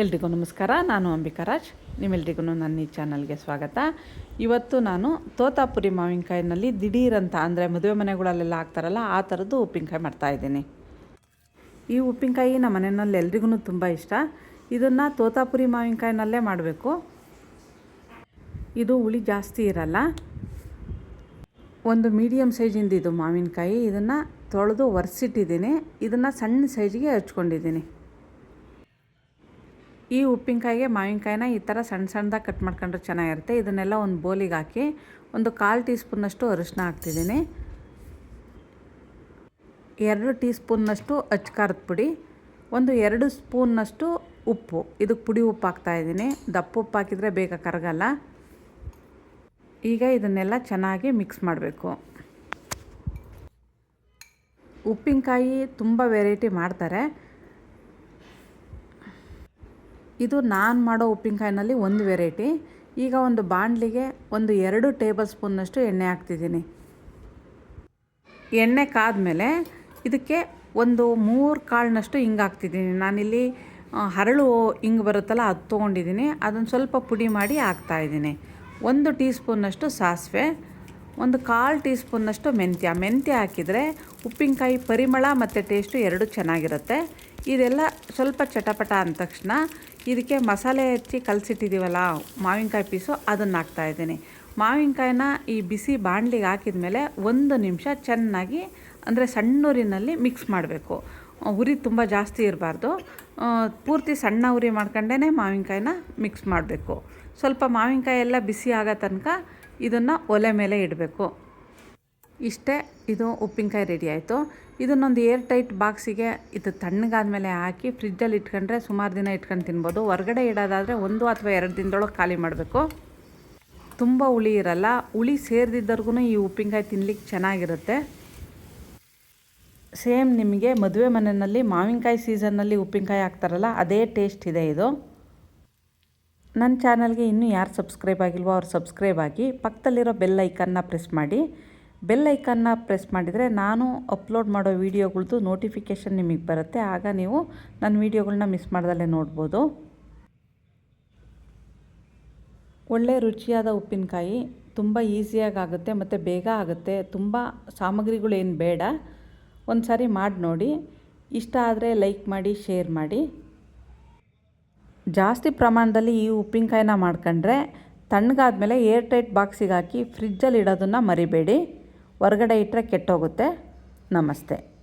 ಎಲ್ರಿಗೂ ನಮಸ್ಕಾರ, ನಾನು ಅಂಬಿಕರಾಜ್ ನಿಮ್ಮೆಲ್ರಿಗೂ ನನ್ನ ಈ ಚಾನಲ್ಗೆ ಸ್ವಾಗತ. ಇವತ್ತು ನಾನು ತೋತಾಪುರಿ ಮಾವಿನಕಾಯಿನಲ್ಲಿ ದಿಢೀರಂತ ಅಂದರೆ ಮದುವೆ ಮನೆಗಳಲ್ಲೆಲ್ಲ ಹಾಕ್ತಾರಲ್ಲ, ಆ ಥರದ್ದು ಉಪ್ಪಿನಕಾಯಿ ಮಾಡ್ತಾಯಿದ್ದೀನಿ ಈ ಉಪ್ಪಿನಕಾಯಿ ನಮ್ಮ ಮನೆಯಲ್ಲಿ ಎಲ್ರಿಗೂ ತುಂಬ ಇಷ್ಟ. ಇದನ್ನು ತೋತಾಪುರಿ ಮಾವಿನಕಾಯಿನಲ್ಲೇ ಮಾಡಬೇಕು. ಇದು ಹುಳಿ ಜಾಸ್ತಿ ಇರಲ್ಲ. ಒಂದು ಮೀಡಿಯಮ್ ಸೈಜಿಂದು ಇದು ಮಾವಿನಕಾಯಿ. ಇದನ್ನು ತೊಳೆದು ಒರೆಸಿಟ್ಟಿದ್ದೀನಿ. ಇದನ್ನು ಸಣ್ಣ ಸೈಜಿಗೆ ಹಚ್ಕೊಂಡಿದ್ದೀನಿ. ಈ ಉಪ್ಪಿನಕಾಯಿಗೆ ಮಾವಿನಕಾಯಿನ ಈ ಥರ ಸಣ್ಣ ಸಣ್ಣದಾಗಿ ಕಟ್ ಮಾಡ್ಕೊಂಡ್ರೆ ಚೆನ್ನಾಗಿರುತ್ತೆ. ಇದನ್ನೆಲ್ಲ ಒಂದು ಬೋಲಿಗೆ ಹಾಕಿ ಒಂದು ಕಾಲು ಟೀ ಸ್ಪೂನ್ನಷ್ಟು ಅರಿಶಿನ ಹಾಕ್ತಿದ್ದೀನಿ. ಎರಡು ಟೀ ಸ್ಪೂನ್ನಷ್ಟು ಪುಡಿ, ಒಂದು ಎರಡು ಸ್ಪೂನ್ನಷ್ಟು ಉಪ್ಪು. ಇದಕ್ಕೆ ಪುಡಿ ಉಪ್ಪು ಹಾಕ್ತಾಯಿದ್ದೀನಿ ದಪ್ಪ ಉಪ್ಪು ಹಾಕಿದರೆ ಬೇಗ ಕರಗಲ್ಲ. ಈಗ ಇದನ್ನೆಲ್ಲ ಚೆನ್ನಾಗಿ ಮಿಕ್ಸ್ ಮಾಡಬೇಕು. ಉಪ್ಪಿನಕಾಯಿ ತುಂಬ ವೆರೈಟಿ ಮಾಡ್ತಾರೆ. ಇದು ನಾನು ಮಾಡೋ ಉಪ್ಪಿನಕಾಯಿನಲ್ಲಿ ಒಂದು ವೆರೈಟಿ. ಈಗ ಒಂದು ಬಾಣಲಿಗೆ ಒಂದು ಎರಡು ಟೇಬಲ್ ಸ್ಪೂನ್ನಷ್ಟು ಎಣ್ಣೆ ಹಾಕ್ತಿದ್ದೀನಿ. ಎಣ್ಣೆ ಕಾದ್ಮೇಲೆ ಇದಕ್ಕೆ ಒಂದು ಮೂರು ಕಾಳಿನಷ್ಟು ಹಿಂಗೆ ಹಾಕ್ತಿದ್ದೀನಿ. ನಾನಿಲ್ಲಿ ಹರಳು ಹಿಂಗೆ ಬರುತ್ತಲ್ಲ ಅದು ತೊಗೊಂಡಿದ್ದೀನಿ. ಅದನ್ನು ಸ್ವಲ್ಪ ಪುಡಿ ಮಾಡಿ ಹಾಕ್ತಾಯಿದ್ದೀನಿ ಒಂದು ಟೀ ಸ್ಪೂನ್ನಷ್ಟು ಸಾಸಿವೆ, ಒಂದು ಕಾಲು ಟೀ ಸ್ಪೂನ್ನಷ್ಟು ಮೆಂತ್ಯ. ಮೆಂತ್ಯ ಹಾಕಿದರೆ ಉಪ್ಪಿನಕಾಯಿ ಪರಿಮಳ ಮತ್ತು ಟೇಸ್ಟು ಎರಡು ಚೆನ್ನಾಗಿರುತ್ತೆ. ಇದೆಲ್ಲ ಸ್ವಲ್ಪ ಚಟಪಟ ಅಂದ ತಕ್ಷಣ ಇದಕ್ಕೆ ಮಸಾಲೆ ಹೆಚ್ಚಿ ಕಲಸಿಟ್ಟಿದ್ದೀವಲ್ಲ, ಮಾವಿನಕಾಯಿ ಪೀಸು ಅದನ್ನು ಹಾಕ್ತಾಯಿದ್ದೀನಿ ಮಾವಿನಕಾಯಿನ ಈ ಬಿಸಿ ಬಾಣಲಿಗೆ ಹಾಕಿದ ಮೇಲೆ ಒಂದು ನಿಮಿಷ ಚೆನ್ನಾಗಿ, ಅಂದರೆ ಸಣ್ಣೂರಿನಲ್ಲಿ ಮಿಕ್ಸ್ ಮಾಡಬೇಕು. ಉರಿ ತುಂಬ ಜಾಸ್ತಿ ಇರಬಾರ್ದು. ಪೂರ್ತಿ ಸಣ್ಣ ಉರಿ ಮಾಡ್ಕೊಂಡೇ ಮಾವಿನಕಾಯಿನ ಮಿಕ್ಸ್ ಮಾಡಬೇಕು. ಸ್ವಲ್ಪ ಮಾವಿನಕಾಯಿ ಎಲ್ಲ ಬಿಸಿ ಆಗೋ ತನಕ ಇದನ್ನು ಒಲೆ ಮೇಲೆ ಇಡಬೇಕು. ಇಷ್ಟೇ, ಇದು ಉಪ್ಪಿನಕಾಯಿ ರೆಡಿ ಆಯಿತು. ಇದನ್ನೊಂದು ಏರ್ ಟೈಟ್ ಬಾಕ್ಸಿಗೆ ಇದು ತಣ್ಣಗಾದ ಮೇಲೆ ಹಾಕಿ ಫ್ರಿಜ್ಜಲ್ಲಿ ಇಟ್ಕೊಂಡ್ರೆ ಸುಮಾರು ದಿನ ಇಟ್ಕೊಂಡು ತಿನ್ಬೋದು. ಹೊರಗಡೆ ಇಡೋದಾದರೆ ಒಂದು ಅಥವಾ ಎರಡು ದಿನದೊಳಗೆ ಖಾಲಿ ಮಾಡಬೇಕು. ತುಂಬ ಹುಳಿ ಇರಲ್ಲ. ಹುಳಿ ಸೇರಿದಿದ್ದರ್ಗು ಈ ಉಪ್ಪಿನಕಾಯಿ ತಿನ್ಲಿಕ್ಕೆ ಚೆನ್ನಾಗಿರುತ್ತೆ. ಸೇಮ್ ನಿಮಗೆ ಮದುವೆ ಮನೆಯಲ್ಲಿ ಮಾವಿನಕಾಯಿ ಸೀಸನ್ನಲ್ಲಿ ಉಪ್ಪಿನಕಾಯಿ ಹಾಕ್ತಾರಲ್ಲ, ಅದೇ ಟೇಸ್ಟ್ ಇದೆ ಇದು. ನನ್ನ ಚಾನಲ್ಗೆ ಇನ್ನೂ ಯಾರು ಸಬ್ಸ್ಕ್ರೈಬ್ ಆಗಿಲ್ವೋ ಅವ್ರು ಸಬ್ಸ್ಕ್ರೈಬ್ ಆಗಿ ಪಕ್ಕದಲ್ಲಿರೋ ಬೆಲ್ ಐಕನ್ನ ಪ್ರೆಸ್ ಮಾಡಿ. ಬೆಲ್ ಐಕನ್ನ ಪ್ರೆಸ್ ಮಾಡಿದರೆ ನಾನು ಅಪ್ಲೋಡ್ ಮಾಡೋ ವೀಡಿಯೋಗಳ್ದು ನೋಟಿಫಿಕೇಷನ್ ನಿಮಗೆ ಬರುತ್ತೆ. ಆಗ ನೀವು ನನ್ನ ವೀಡಿಯೋಗಳನ್ನ ಮಿಸ್ ಮಾಡ್ದಲ್ಲೇ ನೋಡ್ಬೋದು. ಒಳ್ಳೆ ರುಚಿಯಾದ ಉಪ್ಪಿನಕಾಯಿ ತುಂಬ ಈಸಿಯಾಗಿ ಆಗುತ್ತೆ ಮತ್ತು ಬೇಗ ಆಗುತ್ತೆ. ತುಂಬ ಸಾಮಗ್ರಿಗಳೇನು ಬೇಡ. ಒಂದು ಸಾರಿ ಮಾಡಿ ನೋಡಿ. ಇಷ್ಟ ಆದರೆ ಲೈಕ್ ಮಾಡಿ, ಶೇರ್ ಮಾಡಿ. ಜಾಸ್ತಿ ಪ್ರಮಾಣದಲ್ಲಿ ಈ ಉಪ್ಪಿನಕಾಯಿನ ಮಾಡ್ಕೊಂಡ್ರೆ ತಣ್ಣಗಾದ್ಮೇಲೆ ಏರ್ ಟೈಟ್ ಬಾಕ್ಸಿಗೆ ಹಾಕಿ ಫ್ರಿಜ್ಜಲ್ಲಿ ಇಡೋದನ್ನು ಮರಿಬೇಡಿ. ಹೊರಗಡೆ ಇಟ್ಟರೆ ಕೆಟ್ಟೋಗುತ್ತೆ. ನಮಸ್ತೆ.